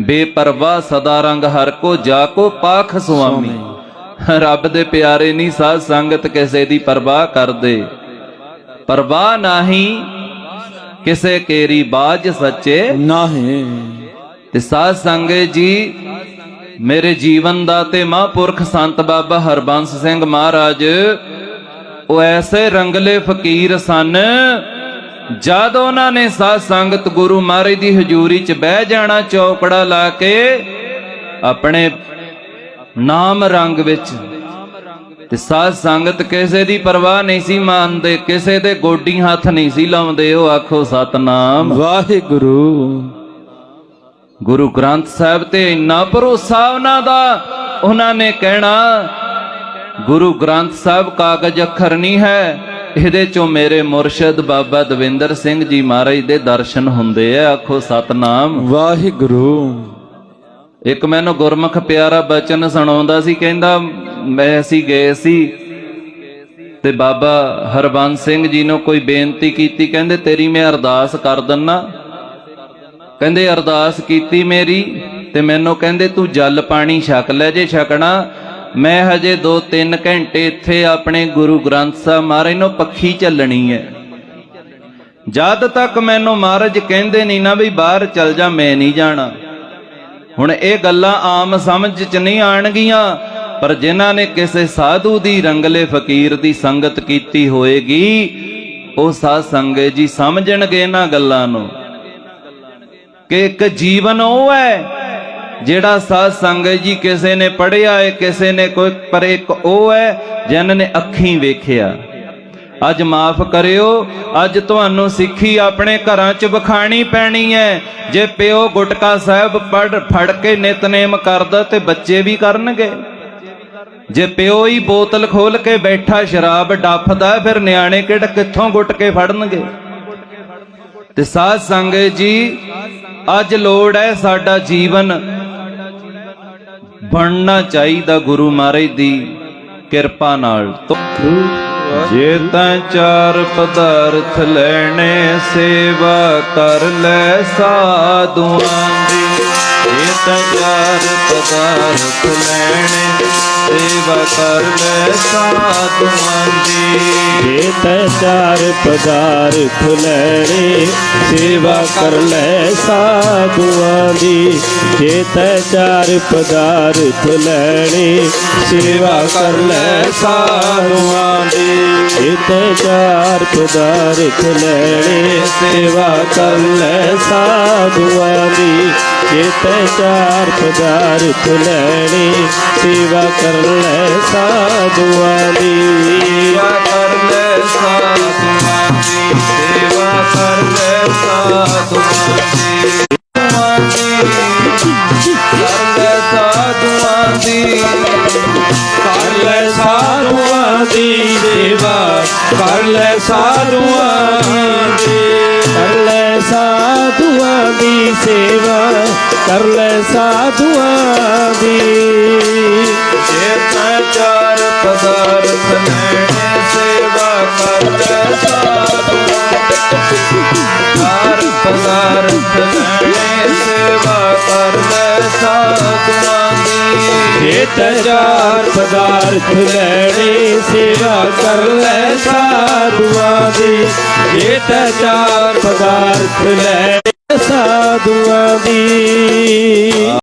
ਬੇਪਰਵਾਹ ਸਦਾ ਰੰਗ ਹਰ ਕੋ ਜਾ ਕੋ ਪਾਖ ਸੁਆਮੀ। ਰੱਬ ਦੇ ਪਿਆਰੇ ਨਹੀਂ ਸਾਧ ਸੰਗਤ ਕਿਸੇ ਦੀ ਪਰਵਾਹ ਕਰਦੇ। ਪਰਵਾਹ ਨਹੀਂ ਕਿਸੇ ਕੇਰੀ ਬਾਜ ਸੱਚੇ। ਨਾਹੀਂ। ਤੇ ਸਾਧ ਸੰਗਤ ਜੀ ਮੇਰੇ ਜੀਵਨ ਦਾ ਤੇ ਮਹਾਂਪੁਰਖ ਸੰਤ ਬਾਬਾ ਹਰਬੰਸ ਸਿੰਘ ਮਹਾਰਾਜ ਉਹ ਐਸੇ ਰੰਗਲੇ ਫਕੀਰ ਸਨ ਜਦ ਉਹਨਾਂ ਨੇ ਸਾਧ ਸੰਗਤ ਗੁਰੂ ਮਹਾਰਾਜ ਦੀ ਹਜ਼ੂਰੀ 'ਚ ਬਹਿ ਜਾਣਾ ਚੌਕੜਾ ਲਾ ਕੇ ਆਪਣੇ ਨਾਮ ਰੰਗ ਵਿੱਚ। ਤੇ ਸਾਧ ਸੰਗਤ ਕਿਸੇ ਦੀ ਪਰਵਾਹ ਨਹੀਂ ਸੀ ਮੰਨਦੇ ਕਿਸੇ ਦੇ ਗੋਡੀ ਹੱਥ ਨਹੀਂ ਸੀ ਲਾਉਂਦੇ ਉਹ ਆਖੋ ਸਤਨਾਮ। ਵਾਹਿਗੁਰੂ। ਗੁਰੂ ਗ੍ਰੰਥ ਸਾਹਿਬ ਤੇ ਇੰਨਾ ਭਰੋਸਾ ਉਹਨਾਂ ਦਾ ਉਹਨਾਂ ਨੇ ਕਹਿਣਾ ਗੁਰੂ ਗ੍ਰੰਥ ਸਾਹਿਬ ਕਾਗਜ਼ ਅੱਖਰ ਨਹੀਂ ਹੈ। ਇਹਦੇ ਚੋਂ ਮੇਰੇ ਮੁਰਸ਼ਿਦ ਬਾਬਾ ਦਵਿੰਦਰ ਸਿੰਘ ਜੀ ਮਹਾਰਾਜ ਦੇ ਦਰਸ਼ਨ ਹੁੰਦੇ ਆ ਆਖੋ ਸਤਨਾਮ। ਵਾਹਿਗੁਰੂ। ਇੱਕ ਮੈਨੂੰ ਗੁਰਮੁਖ ਪਿਆਰਾ ਬਚਨ ਸੁਣਾਉਂਦਾ ਸੀ ਕਹਿੰਦਾ ਮੈਂ ਅਸੀਂ ਗਏ ਸੀ ਤੇ ਬਾਬਾ ਹਰਬੰਸ ਸਿੰਘ ਜੀ ਨੂੰ ਕੋਈ ਬੇਨਤੀ ਕੀਤੀ ਕਹਿੰਦੇ ਤੇਰੀ ਮੈਂ ਅਰਦਾਸ ਕਰ ਦਿੰਨਾ। ਕਹਿੰਦੇ ਅਰਦਾਸ ਕੀਤੀ ਮੇਰੀ ਤੇ ਮੈਨੂੰ ਕਹਿੰਦੇ ਤੂੰ ਜਲ ਪਾਣੀ ਛਕ ਲੈ ਜੇ ਛਕਣਾ ਮੈਂ ਹਜੇ 2-3 ਘੰਟੇ ਇੱਥੇ ਆਪਣੇ ਗੁਰੂ ਗ੍ਰੰਥ ਸਾਹਿਬ ਮਹਾਰਾਜ ਨੂੰ ਪੱਖੀ ਚੱਲਣੀ ਹੈ। ਜਦ ਤੱਕ ਮੈਨੂੰ ਮਹਾਰਾਜ ਕਹਿੰਦੇ ਨਹੀਂ ਨਾ ਵੀ ਬਾਹਰ ਚੱਲ ਜਾ, ਮੈਂ ਨਹੀਂ ਜਾਣਾ। ਹੁਣ ਇਹ ਗੱਲਾਂ ਆਮ ਸਮਝ ਚ ਨਹੀਂ ਆਣਗੀਆਂ, ਪਰ ਜਿਨ੍ਹਾਂ ਨੇ ਕਿਸੇ ਸਾਧੂ ਦੀ ਰੰਗਲੇ ਫਕੀਰ ਦੀ ਸੰਗਤ ਕੀਤੀ ਹੋਏਗੀ, ਉਹ ਸਾਧ ਸੰਗਤ ਜੀ ਸਮਝਣਗੇ ਇਹਨਾਂ ਗੱਲਾਂ ਨੂੰ। ਕਿ ਇੱਕ ਜੀਵਨ ਉਹ ਹੈ ਜਿਹੜਾ ਸਾਧ ਸੰਗਤ ਜੀ ਕਿਸੇ ਨੇ ਪੜਿਆ ਹੈ, ਕਿਸੇ ਨੇ ਕੋਈ, ਪਰ ਇੱਕ ਉਹ ਹੈ ਜਿਨ੍ਹਾਂ ਨੇ ਅੱਖੀਂ ਵੇਖਿਆ। ਅੱਜ ਮਾਫ ਕਰਿਓ, ਅੱਜ ਤੁਹਾਨੂੰ ਸਿੱਖੀ ਆਪਣੇ ਘਰਾਂ 'ਚ ਵਿਖਾਣੀ ਪੈਣੀ ਹੈ। ਜੇ ਪਿਓ ਗੁਟਕਾ ਸਾਹਿਬ ਪੜ ਫੜ ਕੇ ਨਿਤਨੇਮ ਕਰਦਾ ਤੇ ਬੱਚੇ ਵੀ ਕਰਨਗੇ। ਜੇ ਪਿਓ ਹੀ ਬੋਤਲ ਖੋਲ ਕੇ ਬੈਠਾ ਸ਼ਰਾਬ ਡੱਫਦਾ, ਫਿਰ ਨਿਆਣੇ ਕਿਹੜ ਕਿੱਥੋਂ ਗੁੱਟ ਕੇ ਫੜਨਗੇ? ਤੇ ਸਾਧ ਸੰਗਤ ਜੀ, ਅੱਜ ਲੋੜ ਹੈ ਸਾਡਾ ਜੀਵਨ ਬਣਨਾ ਚਾਹੀਦਾ ਗੁਰੂ ਮਹਾਰਾਜ ਦੀ ਕਿਰਪਾ ਨਾਲ। ਜੇ ਤਾਂ ਚਾਰ ਪਦਾਰਥ ਲੈਣੇ, ਸੇਵਾ ਕਰ ਲੈ ਸਾਧੂਆਂ ਦੀ। ਜੇ ਤਾਂ ਚਾਰ ਪਦਾਰਥ ਲੈਣੇ ਸੇਵਾ ਕਰ ਲੈ ਸਾਧੂਆਂ ਦੀ ਜੇ ਤੈ ਚਾਰ ਪਗਾਰ ਲੈਣੇ ਸੇਵਾ ਕਰ ਲੈ ਸਾਧੂਆਂ ਦੀ। ਜੇ ਤੈ ਚਾਰ ਪਗਾਰ ਲੈਣੇ ਸੇਵਾ ਕਰ ਲੈ ਸਾਧੂਆਂ ਦੀ। ਜੇ ਤੈ ਚਾਰ ਪਗਾਰ ਲੈਣੇ ਸੇਵਾ ਕਰ ਲੈ ਸਾਧੂਆਂ ਦੀ। ਜੇ ਚਾਰ ਪਦਾਰਥ ਲੈਣੇ ਸੇਵਾ ਕਰ ਲੈ ਸਾਧੂਆਂ ਦੀ। ਸੇਵਾ ਕਰ ਲੈ ਕਰ ਲੈ ਸਾਧੂਆਂ ਦੀ, ਕਰ ਲੈ ਸਾਧੂਆਂ ਦੀ ਸੇਵਾ, ਕਰ ਲੈ ਸਾਧੂਆਂ ਦੀ। ਜੇ ਤਾਂ ਚਾਰ ਪਦਾਰਥ ਲੈਣੇ, ਸੇਵਾ ਕਰ ਲੈ ਸਾਧੂਆਂ ਚਾਰ ਪਦਾਰਥ ਲੈਣੇ, ਸੇਵਾ ਕਰ ਲੈ ਸਾਧੂਆਂ ਦੀ ਚਾਰ ਪਦਾਰਥ ਲੈਣੇ, ਸੇਵਾ ਕਰ ਲੈ ਸਾਧੂਆਂ ਦੀ। ਜੇ ਤੈ ਚਾਰ ਪਦਾਰਥ ਲੈਣੇ, ਸਾਧੂਆਂ ਦੀ।